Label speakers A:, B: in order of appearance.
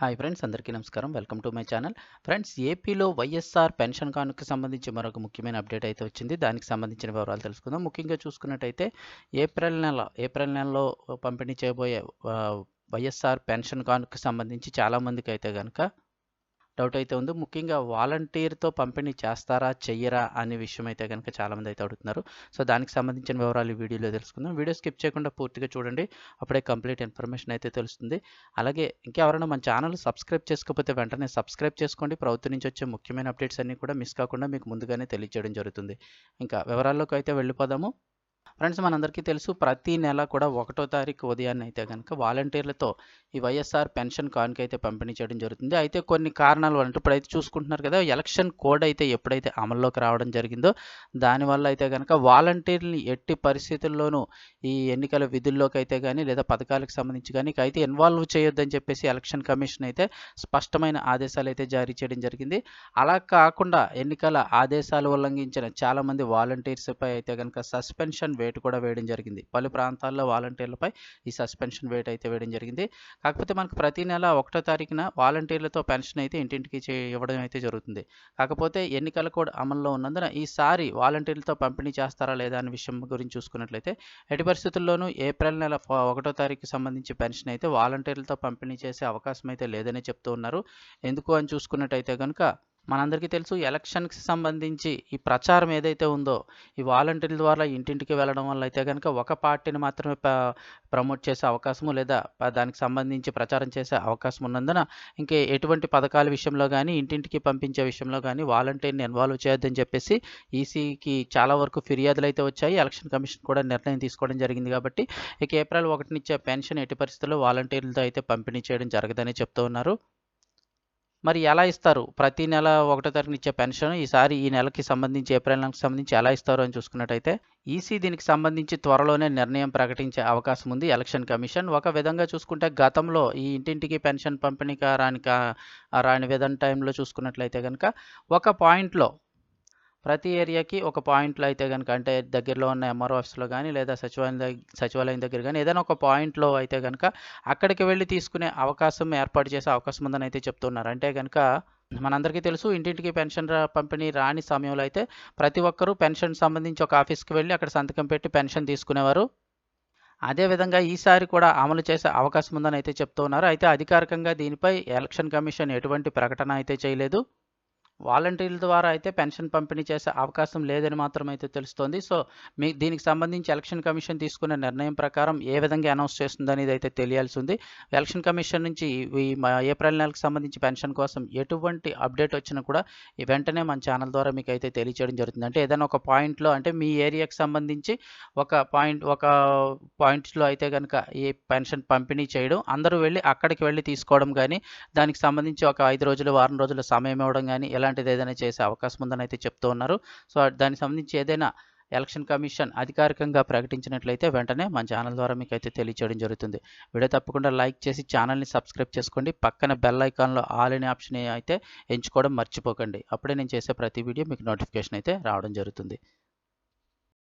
A: Hi friends అందరికీ నమస్కారం. Welcome to my channel. Friends ఏపీలో వైఎస్ఆర్ పెన్షన్ కానుకకి సంబంధించి మరొక ముఖ్యమైన అప్డేట్ అయితే వచ్చింది. దానికి సంబంధించిన వివరాలు తెలుసుకుందాం. ముఖ్యంగా చూసుకున్నట్టయితే ఏప్రిల్ నెల ఏప్రిల్ నెలలో పంపిణీ చేయబోయే వైఎస్ఆర్ పెన్షన్ కానుకకి సంబంధించి చాలామందికి అయితే కనుక డౌట్ అయితే ఉంది. ముఖ్యంగా వాలంటీర్తో పంపిణీ చేస్తారా చెయ్యరా అనే విషయం అయితే కనుక చాలామంది అయితే అడుగుతున్నారు. సో దానికి సంబంధించిన వివరాలు ఈ వీడియోలో తెలుసుకుందాం. వీడియో స్కిప్ చేయకుండా పూర్తిగా చూడండి. అప్పుడే కంప్లీట్ ఇన్ఫర్మేషన్ అయితే తెలుస్తుంది. అలాగే ఇంకెవరైనా మన ఛానల్ సబ్స్క్రైబ్ చేసుకోకపోతే వెంటనే సబ్స్క్రైబ్ చేసుకోండి. ప్రభుత్వం నుంచి వచ్చే ముఖ్యమైన అప్డేట్స్ అన్నీ కూడా మిస్ కాకుండా మీకు ముందుగానే తెలియజేయడం జరుగుతుంది. ఇంకా వివరాల్లోకి అయితే వెళ్ళిపోదాము. ఫ్రెండ్స్ మనందరికీ తెలుసు ప్రతి నెల కూడా ఒకటో తారీఖు ఉదయాన్నే అయితే కనుక వాలంటీర్లతో ఈ వైఎస్ఆర్ పెన్షన్ కానుక అయితే పంపిణీ చేయడం జరుగుతుంది. అయితే కొన్ని కారణాల వల్ల అంటే ఇప్పుడైతే చూసుకుంటున్నారు కదా ఎలక్షన్ కోడ్ అయితే ఎప్పుడైతే అమల్లోకి రావడం జరిగిందో దానివల్ల అయితే కనుక వాలంటీర్ని ఎట్టి పరిస్థితుల్లోనూ ఈ ఎన్నికల విధుల్లోకి అయితే కానీ లేదా పథకాలకు సంబంధించి కానీ అయితే ఇన్వాల్వ్ చేయొద్దని చెప్పేసి ఎలక్షన్ కమిషన్ అయితే స్పష్టమైన ఆదేశాలు అయితే జారీ చేయడం జరిగింది. అలా కాకుండా ఎన్నికల ఆదేశాలు ఉల్లంఘించిన చాలామంది వాలంటీర్స్పై అయితే కనుక సస్పెన్షన్ వేటు కూడా వేయడం జరిగింది. పలు ప్రాంతాల్లో వాలంటీర్లపై ఈ సస్పెన్షన్ వేటు అయితే వేయడం జరిగింది. కాకపోతే మనకు ప్రతి నెల ఒకటో తారీఖున వాలంటీర్లతో పెన్షన్ అయితే ఇంటింటికి చే ఇవ్వడం అయితే జరుగుతుంది. కాకపోతే ఎన్నికల కోడ్ అమల్లో ఉన్నందున ఈసారి వాలంటీర్లతో పంపిణీ చేస్తారా లేదా అనే విషయం గురించి చూసుకున్నట్లయితే ఎటు పరిస్థితుల్లోనూ ఏప్రిల్ నెల ఒకటో తారీఖు సంబంధించి పెన్షన్ అయితే వాలంటీర్లతో పంపిణీ చేసే అవకాశం అయితే లేదని చెప్తూ ఉన్నారు. ఎందుకు అని చూసుకున్నట్టయితే కనుక మనందరికీ తెలుసు ఎలక్షన్కి సంబంధించి ఈ ప్రచారం ఏదైతే ఉందో ఈ వాలంటీర్ల ద్వారా ఇంటింటికి వెళ్ళడం వల్ల అయితే కనుక ఒక పార్టీని మాత్రమే ప్రమోట్ చేసే అవకాశము లేదా దానికి సంబంధించి ప్రచారం చేసే అవకాశం ఉన్నందున ఇంకే ఎటువంటి పథకాల విషయంలో కానీ ఇంటింటికి పంపించే విషయంలో కానీ వాలంటీర్ని ఇన్వాల్వ్ చేయొద్దని చెప్పేసి ఈసీకి చాలా వరకు ఫిర్యాదులు అయితే వచ్చాయి. ఎలక్షన్ కమిషన్ కూడా నిర్ణయం తీసుకోవడం జరిగింది కాబట్టి ఇక ఏప్రిల్ ఒకటినిచ్చే పెన్షన్ ఎట్టి పరిస్థితుల్లో వాలంటీర్లతో అయితే పంపిణీ చేయడం జరగదని చెప్తూ ఉన్నారు. మరి ఎలా ఇస్తారు? ప్రతి నెల ఒకటో తారీఖున ఇచ్చే పెన్షన్ ఈసారి ఈ నెలకి సంబంధించి ఏప్రిల్ నెలకు సంబంధించి ఎలా ఇస్తారు అని చూసుకున్నట్టయితే ఈసీ దీనికి సంబంధించి త్వరలోనే నిర్ణయం ప్రకటించే అవకాశం ఉంది ఎలక్షన్ కమిషన్. ఒక విధంగా చూసుకుంటే గతంలో ఈ ఇంటింటికి పెన్షన్ పంపిణీకి రాని రాని విధంగా టైంలో చూసుకున్నట్లయితే కనుక ఒక పాయింట్లో ప్రతి ఏరియాకి ఒక పాయింట్లో అయితే కనుక అంటే దగ్గరలో ఉన్న ఎంఆర్ఓ ఆఫీస్లో కానీ లేదా సచివాలయం దగ్గర సచివాలయం దగ్గర కానీ ఏదైనా ఒక పాయింట్లో అయితే కనుక అక్కడికి వెళ్ళి తీసుకునే అవకాశం ఏర్పాటు చేసే అవకాశం ఉందని అయితే చెప్తున్నారు. అంటే కనుక మనందరికీ తెలుసు ఇంటింటికి పెన్షన్ పంపిణీ రాని సమయంలో అయితే ప్రతి ఒక్కరూ పెన్షన్ సంబంధించి ఒక ఆఫీస్కి వెళ్ళి అక్కడ సంతకం పెట్టి పెన్షన్ తీసుకునేవారు. అదేవిధంగా ఈసారి కూడా అమలు చేసే అవకాశం ఉందని అయితే చెప్తున్నారు. అయితే అధికారికంగా దీనిపై ఎలక్షన్ కమిషన్ ఎటువంటి ప్రకటన అయితే చేయలేదు. వాలంటీర్ల ద్వారా అయితే పెన్షన్ పంపిణీ చేసే అవకాశం లేదని మాత్రం అయితే తెలుస్తోంది. సో మీ దీనికి సంబంధించి ఎలక్షన్ కమిషన్ తీసుకున్న నిర్ణయం ప్రకారం ఏ విధంగా అనౌన్స్ చేస్తుంది అనేది అయితే తెలియాల్సి ఉంది. ఎలక్షన్ కమిషన్ నుంచి ఈ ఏప్రిల్ నెలకు సంబంధించి పెన్షన్ కోసం ఎటువంటి అప్డేట్ వచ్చినా కూడా ఈ వెంటనే మన ఛానల్ ద్వారా మీకు అయితే తెలియచేయడం జరుగుతుంది. అంటే ఏదైనా ఒక పాయింట్లో అంటే మీ ఏరియాకి సంబంధించి ఒక పాయింట్ ఒక పాయింట్స్లో అయితే కనుక ఈ పెన్షన్ పంపిణీ చేయడం అందరూ వెళ్ళి అక్కడికి వెళ్ళి తీసుకోవడం కానీ దానికి సంబంధించి ఒక ఐదు రోజులు వారం రోజుల సమయం ఇవ్వడం కానీ ఇలా ఇలాంటిది ఏదైనా చేసే అవకాశం ఉందని అయితే చెప్తూ ఉన్నారు. సో దానికి సంబంధించి ఏదైనా ఎలక్షన్ కమిషన్ అధికారికంగా ప్రకటించినట్లయితే వెంటనే మన ఛానల్ ద్వారా మీకు అయితే తెలియచేయడం జరుగుతుంది. వీడియో తప్పకుండా లైక్ చేసి ఛానల్ని సబ్స్క్రైబ్ చేసుకోండి. పక్కన బెల్ ఐకాన్లో ఆల్ అనే ఆప్షన్ అయితే ఎంచుకోవడం మర్చిపోకండి. అప్పుడే నేను చేసే ప్రతి వీడియో మీకు నోటిఫికేషన్ అయితే రావడం జరుగుతుంది.